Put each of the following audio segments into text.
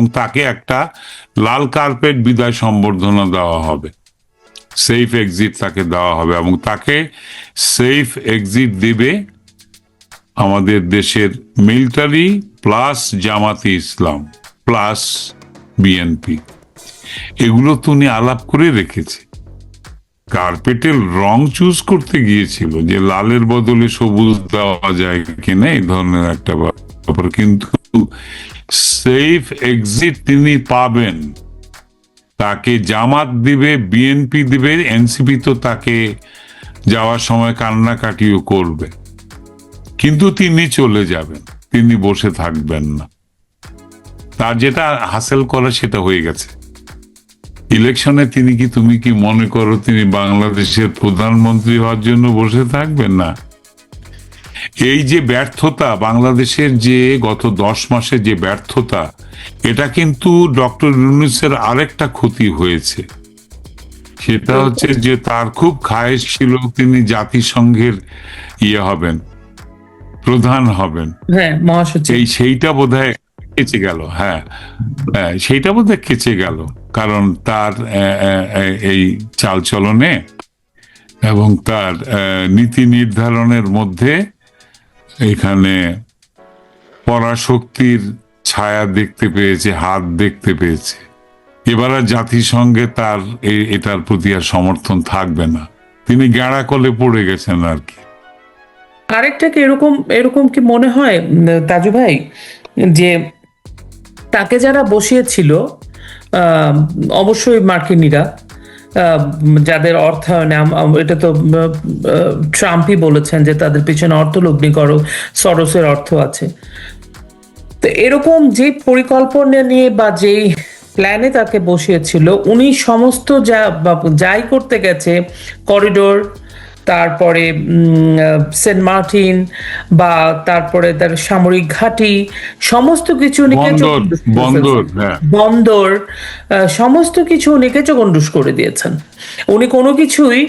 এবং তাকে একটা লাল কার্পেট বিদায় সম্বর্ধনা দেওয়া হবে। সেফ এক্সিট তাকে দেওয়া হবে এবং তাকে সেফ এক্সিট দিবে আমাদের দেশের মিলিটারি প্লাস জামাতি ইসলাম প্লাস বিএনপি এগুলো তো উনি আলাপ করে রেখেছে। কার্পেটের রং চুজ করতে গিয়েছিল যে লালের বদলে সবুজ দেওয়া যায় কিনা, এই ধরনের একটা ব্যাপার। কিন্তু সেফ এক্সিট তিনি পাবেন। তাকে জামাত দিবে বিএনপি দিবে এনসিপি তো তাকে যাওয়ার সময় কান্নাকাটিও করবে। কিন্তু তিনি চলে যাবেন, তিনি বসে থাকবেন না। তার যেটা হাসিল করা সেটা হয়ে গেছে। ইলেকশনে তিনি কি, তুমি কি মনে করো তিনি বাংলাদেশের প্রধানমন্ত্রী হওয়ার জন্য বসে থাকবেন না? এই যে ব্যর্থতা বাংলাদেশের যে গত দশ মাসে যে ব্যর্থতা এটা কিন্তু ডক্টর ইউনুসের আরেকটা ক্ষতি হয়েছে। সেটা হচ্ছে যে তার খুব খায়েশ ছিল তিনি জাতিসংঘের ইয়ে হবেন প্রধান হবেন। হ্যাঁ এই সেইটা বোধ হয় কেচে গেল হ্যাঁ। হ্যাঁ, সেইটা বোধ হয় কেচে গেল কারণ তার এই চালচলনে এবং তার নীতি নির্ধারণের মধ্যে এখানে পরাশক্তির ছায়া দেখতে পেয়েছে, হাত দেখতে পেয়েছে। এবার আর জাতিসংঘে তার এটার প্রতি আর সমর্থন থাকবে না। তিনি গেঁড়া কলে পড়ে গেছেন আর কি। আরেকটা কি এরকম এরকম কি মনে হয়, তাজু ভাই, যে তাকে যারা বসিয়েছিল অবশ্যই মার্কিনীরা যাদের অর্থায়নে এটা তো ট্রাম্পই বলেছেন যে তাদের পিছনে অর্থ লগ্নি করো, সরসের অর্থ আছে। তো এরকম যে পরিকল্পনা নিয়ে বা যেই প্ল্যানে তাকে বসিয়েছিল, উনি সমস্ত যা যাই করতে গেছে করিডোর তারপরে সেন্ট মার্টিন বা তারপরে তার সামরিক ঘাঁটি সমস্ত কিছু বন্দর বন্দর হ্যাঁ। সমস্ত কিছু উনি কেচগন্ডুস করে দিয়েছেন। উনি কোনো কিছুই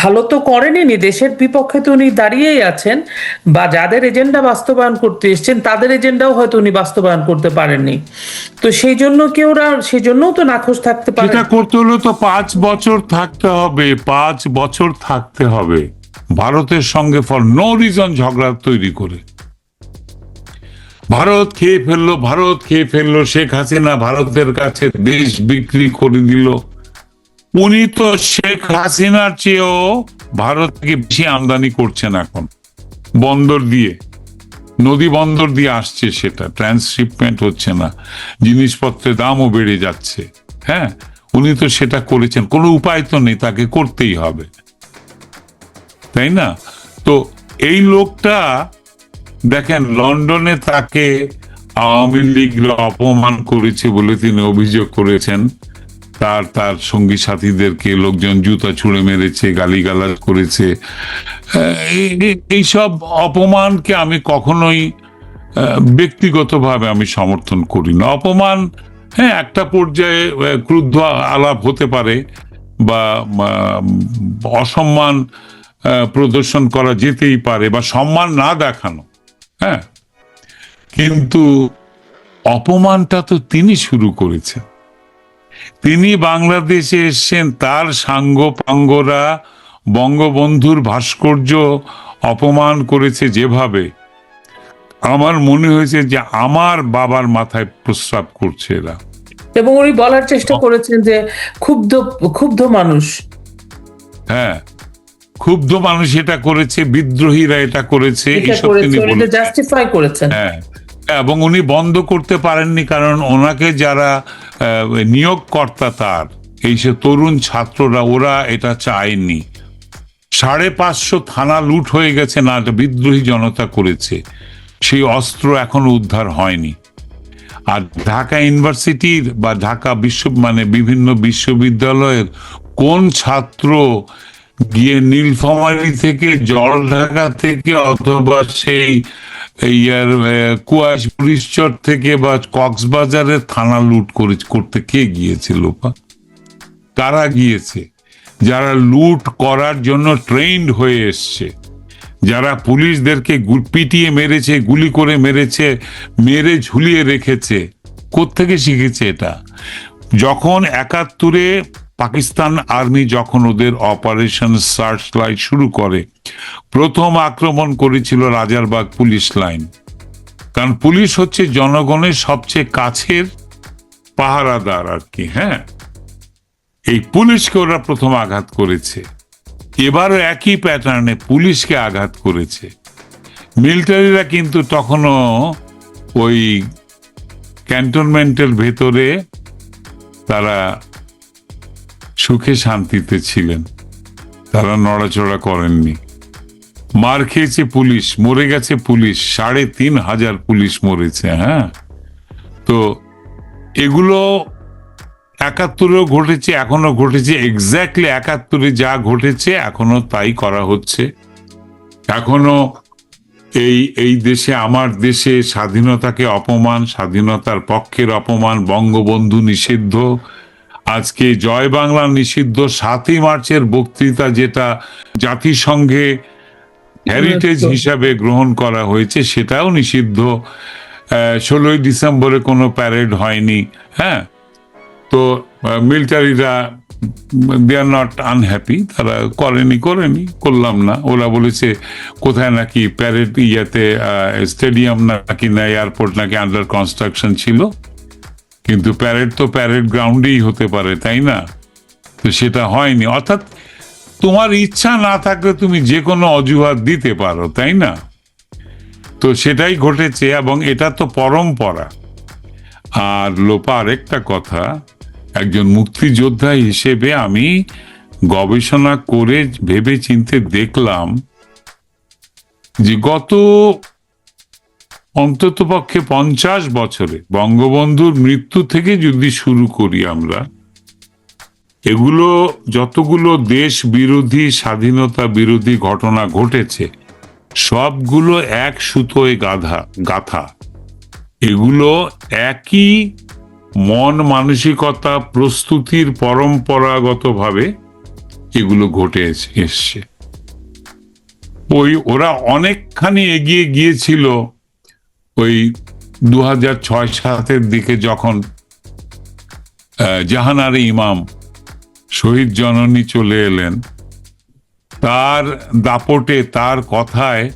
ভালো তো করেনি দেশের বিপক্ষে তো উনি দাঁড়িয়েই আছেন বা যাদের এজেন্ডা বাস্তবায়ন করতে এসেছেন তাদের এজেন্ডাও হয়তো উনি বাস্তবায়ন করতে পারেননি। তো সেই জন্য কি ওরা সেই জন্যও তো নাখোশ থাকতে পারে করতে হলে তো পাঁচ বছর থাকতে হবে। পাঁচ বছর থাকতে হবে। ভারতের সঙ্গে ফর নো রিজন ঝগড়া তৈরি করে। ভারত খেয়ে ফেলল, ভারত খেয়ে ফেলল, শেখ হাসিনা ভারতের কাছে দেশ বিক্রি করে দিল। উনি তো শেখ হাসিনার চেয়েও ভারত থেকে বেশি আমদানি করছেন এখন। বন্দর দিয়ে, নদী বন্দর দিয়ে আসছে সেটা ট্রান্সশিপমেন্ট হচ্ছে না, জিনিসপত্রের দামও বেড়ে যাচ্ছে হ্যাঁ? উনি তো সেটা করেছেন, কোনো উপায় তো নেই, তাকে করতেই হবে। তাই না? তো এই লোকটা, দেখেন, লন্ডনে তাকে আওয়ামী লীগ অপমান করেছে বলে তিনি অভিযোগ করেছেন। তার তার সঙ্গী সাথীদেরকে লোকজন জুতা ছুঁড়ে মেরেছে, গালিগালাজ করেছে। এইসব অপমানকে আমি কখনোই ব্যক্তিগতভাবে আমি সমর্থন করি না। অপমান হ্যাঁ একটা পর্যায়ে ক্রুদ্ধ আলাপ হতে পারে বা অসম্মান প্রদর্শন করা যেতেই পারে বা সম্মান না দেখানো হ্যাঁ। কিন্তু অপমানটা তো তিনি শুরু করেছেন। তিনি বাংলাদেশে এসেছেন, তার সাঙ্গ পাঙ্গরা, বঙ্গবন্ধুর ভাস্কর্য অপমান করেছে যেভাবে। আমার মনে হয়েছে যে আমার বাবার মাথায় প্রস্রাব করছে এরা। এবং উনি বলার চেষ্টা করেছেন যে ক্ষুব্ধ ক্ষুব্ধ মানুষ। হ্যাঁ ক্ষুব্ধ মানুষ এটা করেছে বিদ্রোহীরা এটা করেছে এইসব তিনি জাস্টিফাই করেছেন। হ্যাঁ এবং উনি বন্ধ করতে পারেননি কারণ ওনাকে যারা নিয়োগকর্তা তার এই সে তরুণ ছাত্ররা ওরা এটা চায়নি। সাড়ে পাঁচশো থানা লুট হয়ে গেছে না এটা বিদ্রোহী জনতা করেছে। সেই অস্ত্র এখনও উদ্ধার হয়নি। আর ঢাকা ইউনিভার্সিটির বা ঢাকা বিশ্ব মানে বিভিন্ন বিশ্ববিদ্যালয়ের কোন ছাত্র গিয়ে নীলফামারী থেকে জলঢাকা থেকে অথবা সেই ইয়ার কুয়াশ পুলিশচর থেকে বা কক্সবাজারের থানা লুট করে, করতে কে গিয়েছিল বা? কারা গিয়েছে? যারা লুট করার জন্য ট্রেন্ড হয়ে এসছে। যারা পুলিশদেরকে পিটিয়ে মেরেছে, গুলি করে মেরেছে, মেরে ঝুলিয়ে রেখেছে, কোত্থেকে শিখেছে এটা? যখন একাত্তরে পাকিস্তান আর্মি যখন ওদের অপারেশন সার্চ লাইট শুরু করে, প্রথম আক্রমণ করেছিল রাজারবাগ পুলিশ লাইন। কারণ পুলিশ হচ্ছে জনগণের সবচেয়ে কাছের পাহারাদার আর কি হ্যাঁ? এই পুলিশকে ওরা প্রথম আঘাত করেছে। এবারও একই প্যাটার্নে পুলিশকে আঘাত করেছে। মিলিটারিরা কিন্তু তখনও ওই ক্যান্টনমেন্টের ভেতরে তারা সুখে শান্তিতে ছিলেন। তারা নড়াচড়া করেননি। মার খেয়েছে পুলিশ, মরে গেছে পুলিশ, সাড়ে তিন হাজার পুলিশ মরেছে হ্যাঁ? তো এগুলো একাত্তরেও ঘটেছে এখনও ঘটেছে এক্স্যাক্টলি একাত্তরে যা ঘটেছে এখনও তাই করা হচ্ছে। এখনও এই এই দেশে আমার দেশে স্বাধীনতাকে অপমান স্বাধীনতার পক্ষের অপমান বঙ্গবন্ধু নিষিদ্ধ। আজকে জয় বাংলা নিষিদ্ধ সাতই মার্চের বক্তৃতা যেটা জাতিসংঘে হেরিটেজ হিসাবে গ্রহণ করা হয়েছে সেটাও নিষিদ্ধ। ষোলোই ডিসেম্বরে কোনো প্যারেড হয়নি হ্যাঁ? তো মিলিটারিরা দে আর নট আনহ্যাপি তারা করেনি করেনি, করলাম না। ওরা বলেছে, কোথায় নাকি প্যারেড ইয়াতে স্টেডিয়াম নাকি না এয়ারপোর্ট নাকি আন্ডার কনস্ট্রাকশন ছিল? কিন্তু প্যারেড তো প্যারেড গ্রাউন্ডেই হতে পারে, তাই না? তো সেটা হয়নি। অর্থাৎ তোমার ইচ্ছা না থাকলে তুমি যে কোনো অজুহাত দিতে পারো, তাই না? তো সেটাই ঘটেছে এবং এটা তো পরম্পরা। আর লোপা আরেকটা কথা একজন মুক্তিযোদ্ধা হিসেবে আমি গবেষণা করে ভেবে চিনতে দেখলাম যে গত অন্ততপক্ষে পঞ্চাশ বছরে বঙ্গবন্ধুর মৃত্যু থেকে যদি শুরু করি আমরা, এগুলো যতগুলো দেশ বিরোধী, স্বাধীনতা বিরোধী ঘটনা ঘটেছে, সবগুলো এক সুতোয় গাধা, গাথা। এগুলো একই মন মানসিকতা প্রস্তুতির পরম্পরাগতভাবে এগুলো ঘটে এস- এসছে। ওই ওরা অনেকখানি এগিয়ে গিয়েছিল ওই দু হাজার ছয় সাতের দিকে যখন জাহানার ইমাম শহীদ জননী চলে এলেন। তার দাপটে, তার কথায়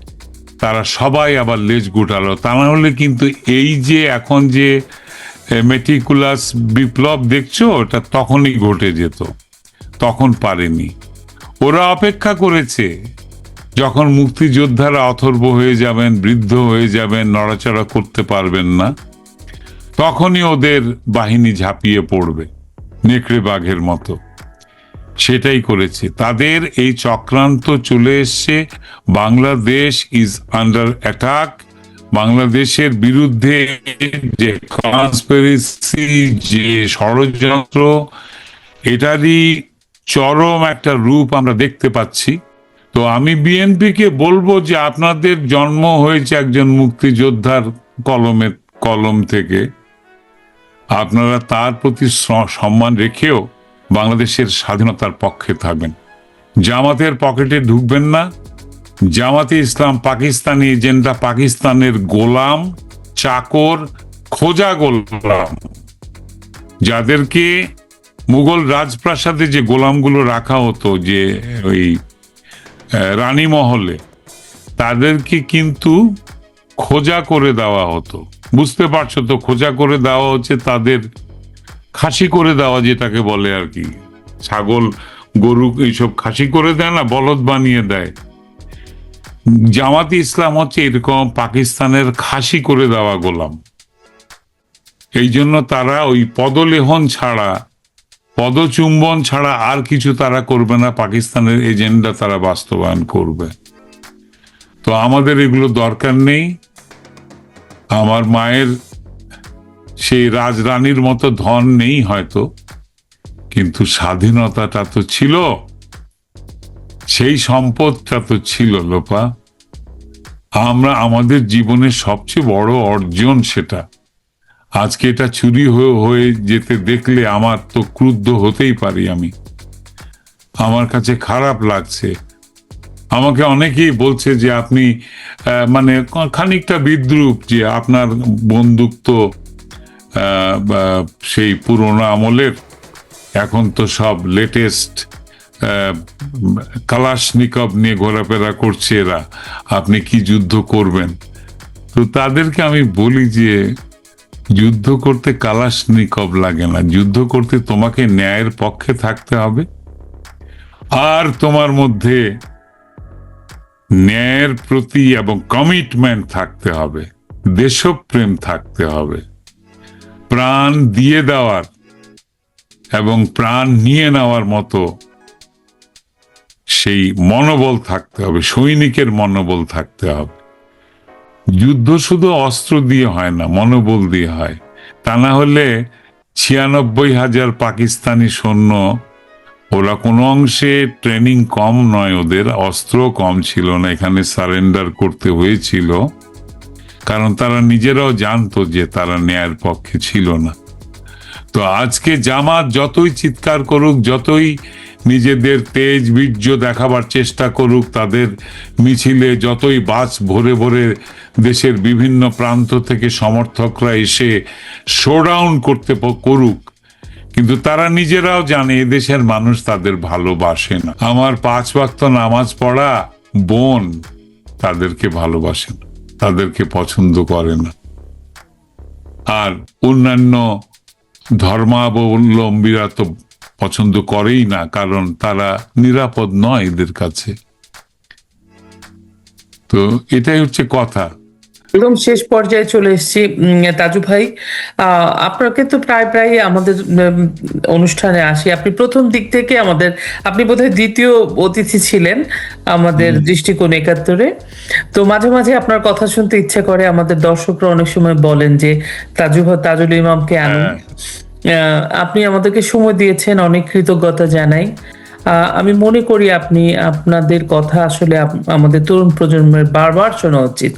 তারা সবাই আবার লেজ গুটালো। তা না হলে কিন্তু এই যে এখন যে মেটিকুলাস বিপ্লব দেখছ? ওটা তখনই ঘটে যেত। তখন পারেনি। ওরা অপেক্ষা করেছে। যখন মুক্তিযোদ্ধারা অথর্ব হয়ে যাবেন, বৃদ্ধ হয়ে যাবেন, নড়াচড়া করতে পারবেন না, তখনই ওদের বাহিনী ঝাঁপিয়ে পড়বে, নেকড়ে বাঘের মতো। সেটাই করেছে। তাদের এই চক্রান্ত চলে এসছে। বাংলাদেশ ইজ আন্ডার অ্যাটাক বাংলাদেশের বিরুদ্ধে যে কনস্পিরেসি যে ষড়যন্ত্র, এটারই চরম একটা রূপ আমরা দেখতে পাচ্ছি। তো আমি বিএনপিকে বলব যে আপনাদের জন্ম হয়েছে একজন মুক্তিযোদ্ধার কলমের কলম থেকে। আপনারা তার প্রতি সম্মান রেখেও বাংলাদেশের স্বাধীনতার পক্ষে থাকবেন। জামাতের পকেটে ঢুকবেন না। জামাতে ইসলাম পাকিস্তানি এজেন্ডা পাকিস্তানের গোলাম চাকর খোঁজা গোলাম। যাদেরকে মুঘল রাজপ্রাসাদে যে গোলামগুলো রাখা হতো, যে ওই রানী মহলে, তাদেরকে কিন্তু খোঁজা করে দেওয়া হতো। বুঝতে পারছ তো, খোঁজা করে দেওয়া হচ্ছে তাদের খাসি করে দেওয়া যেটাকে বলে আর কি। ছাগল, গরু এইসব খাসি করে দেয় না, বলদ বানিয়ে দেয়। জামাতি ইসলাম হচ্ছে এরকম পাকিস্তানের খাসি করে দেওয়া গোলাম। এই জন্য তারা ওই পদলেহন ছাড়া, পদচুম্বন ছাড়া আর কিছু তারা করবে না, পাকিস্তানের এজেন্ডা তারা বাস্তবায়ন করবে। তো আমাদের এগুলো দরকার নেই। আমার মায়ের সেই রাজরানীর মতো ধন নেই হয়তো, কিন্তু স্বাধীনতাটা তো ছিল। সেই সম্পদটা তো ছিল লোপা। আমরা আমাদের জীবনের সবচেয়ে বড় অর্জন সেটা। আজকে এটা চুরি হয়ে হয়ে যেতে দেখলে আমার তো ক্রুদ্ধ হতেই পারি আমি। আমার কাছে খারাপ লাগছে। আমাকে অনেকেই বলছে যে আপনি মানে খানিকটা বিদ্রুপ যে আপনার বন্দুক তো সেই পুরোনো আমলের। এখন তো সব লেটেস্ট কালাশনিকব নিয়ে ঘোরাফেরা করছে এরা। আপনি কি যুদ্ধ করবেন? তো তাদেরকে আমি বলি যে, যুদ্ধ করতে কালাশনিকব লাগে না। যুদ্ধ করতে তোমাকে ন্যায়ের পক্ষে থাকতে হবে। আর তোমার মধ্যে ন্যায়ের প্রতি এবং কমিটমেন্ট থাকতে হবে। দেশপ্রেম থাকতে হবে। প্রাণ দিয়ে দেওয়ার এবং প্রাণ নিয়ে নেওয়ার মতো সেই মনোবল থাকতে হবে, সৈনিকের মনোবল থাকতে হবে। যুদ্ধ শুধু অস্ত্র দিয়ে হয় না, মনোবল দিয়ে হয়। তা না হলে ছিয়ানব্বই হাজার পাকিস্তানি সৈন্য, ওরা কোনো অংশে ট্রেনিং কম নয় ওদের অস্ত্র কম ছিল না, এখানে সারেন্ডার করতে হয়েছিল। কারণ তারা নিজেরাও জানতো যে তারা ন্যায়ের পক্ষে ছিল না। তো আজকে জামাত যতই চিৎকার করুক, যতই নিজেদের তেজ বীর্য দেখাবার চেষ্টা করুক তাদের মিছিলে যতই বাস ভরে ভরে দেশের বিভিন্ন প্রান্ত থেকে সমর্থকরা এসে শোডাউন করতে করুক। কিন্তু তারা নিজেরাও জানে এদেশের মানুষ তাদের ভালোবাসে না। আমার পাঁচ ওয়াক্ত নামাজ পড়া বোন তাদেরকে ভালোবাসে না, তাদেরকে পছন্দ করে না। আর অন্যান্য ধর্মাবলম্বীরা তো পছন্দ করেই না কারণ তারা নিরাপদ নয় এদের কাছে। তো এটাই হচ্ছে কথা। একদম শেষ পর্যায়ে চলে এসেছি তাজু ভাই। আহ, আপনাকে তো প্রায় প্রায় আমাদের অনুষ্ঠানে আসি। আপনি প্রথম দিক থেকে আমাদের আপনি বোধহয় দ্বিতীয় অতিথি ছিলেন আমাদের দৃষ্টিকোণ একাত্তরে। তো মাঝে মাঝে আপনার কথা শুনতে ইচ্ছে করে আমাদের দর্শকরা অনেক সময় বলেন যে তাজু ভাই তাজুল ইমামকে আনুন। হ্যাঁ। আপনি আমাদেরকে সময় দিয়েছেন অনেক কৃতজ্ঞতা জানাই। আমি মনে করি আপনি আপনাদের কথা আসলে আমাদের তরুণ প্রজন্মের বারবার শোনা উচিত।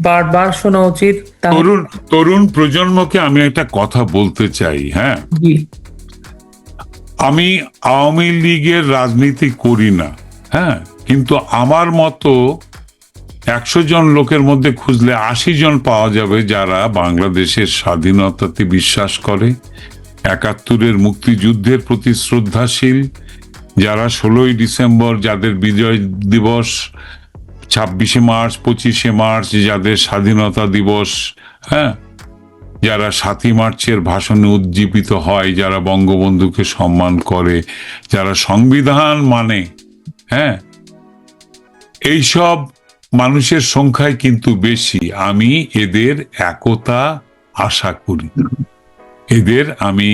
বারবার শোনা উচিত তরুণ তরুণ প্রজন্মকে আমি একটা কথা বলতে চাই হ্যাঁ? জি, আমি আওয়ামী লীগের রাজনীতি করি না হ্যাঁ? কিন্তু আমার মতো একশো জন লোকের মধ্যে খুঁজলে আশি জন পাওয়া যাবে যারা বাংলাদেশের স্বাধীনতাতে বিশ্বাস করে, একাত্তরের মুক্তিযুদ্ধের প্রতি শ্রদ্ধাশীল, যারা ষোলোই ডিসেম্বর যাদের বিজয় দিবস, ছাব্বিশে মার্চ, পঁচিশে মার্চ যাদের স্বাধীনতা দিবস হ্যাঁ? যারা সাতই মার্চের ভাষণে উজ্জীবিত হয়, যারা বঙ্গবন্ধুকে সম্মান করে, যারা সংবিধান মানে হ্যাঁ? এইসব মানুষের সংখ্যায় কিন্তু বেশি। আমি এদের একতা আশা করি। এদের আমি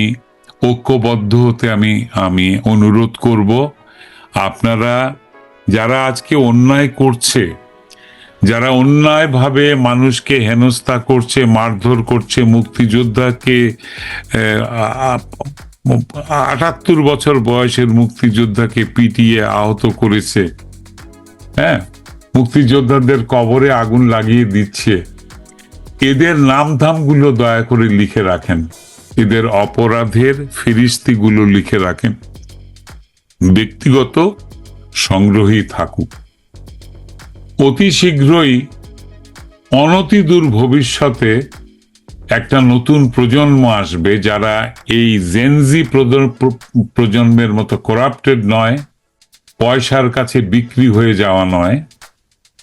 ঐক্যবদ্ধ হতে আমি আমি অনুরোধ করব। আপনারা যারা আজকে অন্যায় করছে, যারা অন্যায়ভাবে মানুষকে হেনস্থা করছে, মারধর করছে, মুক্তিযোদ্ধাকে আটাত্তর বছর বয়সের মুক্তিযোদ্ধাকে পিটিয়ে আহত করেছে হ্যাঁ? মুক্তিযোদ্ধাদের কবরে আগুন লাগিয়ে দিচ্ছে। এদের নাম নামধামগুলো দয়া করে লিখে রাখেন। এদের অপরাধের ফিরিস্তিগুলো লিখে রাখেন। ব্যক্তিগত সংগ্রহী থাকুক। অতি শীঘ্রই অনতি দূর ভবিষ্যতে একটা নতুন প্রজন্ম আসবে যারা এই জেনজি প্রজন্মের মতো করাপ্টেড নয়, পয়সার কাছে বিক্রি হয়ে যাওয়া নয়।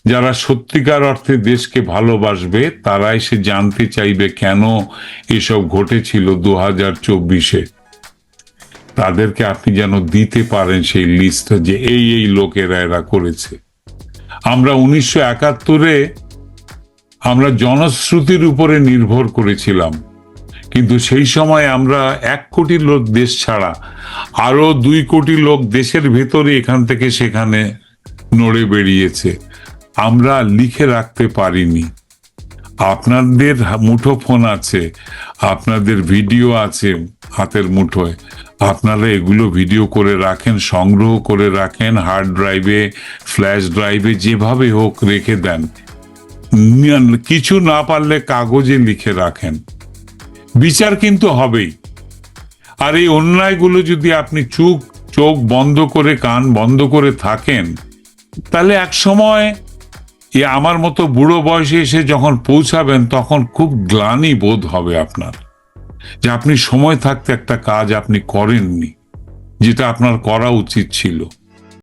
যারা সত্যিকার অর্থে দেশকে ভালোবাসবে তারা এসে জানতে চাইবে কেন এসব ঘটেছিল দু হাজার চব্বিশে। তাদেরকে আপনি যেন দিতে পারেন সেই লিস্ট যে এই এই লোকেরা এরা করেছে। আমরা উনিশশো একাত্তরে আমরা জনশ্রুতির উপরে নির্ভর করেছিলাম। কিন্তু সেই সময় আমরা এক কোটি লোক দেশ ছাড়া আরও দুই কোটি লোক দেশের ভেতরে এখান থেকে সেখানে নড়ে বেরিয়েছে আমরা লিখে রাখতে পারিনি। আপনাদের মুঠো ফোন আছে, আপনাদের ভিডিও আছে হাতের মুঠোয়। আপনারা এগুলো ভিডিও করে রাখেন, সংগ্রহ করে রাখেন হার্ড ড্রাইভে ফ্ল্যাশ ড্রাইভে যেভাবে হোক রেখে দেন। কিছু না পারলে কাগজে লিখে রাখেন। বিচার কিন্তু হবেই। আর এই অন্যায়গুলো যদি আপনি চুপ, চোখ বন্ধ করে, কান বন্ধ করে থাকেন, তাহলে এক সময় এ আমার মতো বুড়ো বয়সে এসে যখন পৌঁছাবেন, তখন খুব গ্লানি বোধ হবে আপনার। যে আপনি সময় থাকতে একটা কাজ আপনি করেননি, যেটা আপনার করা উচিত ছিল।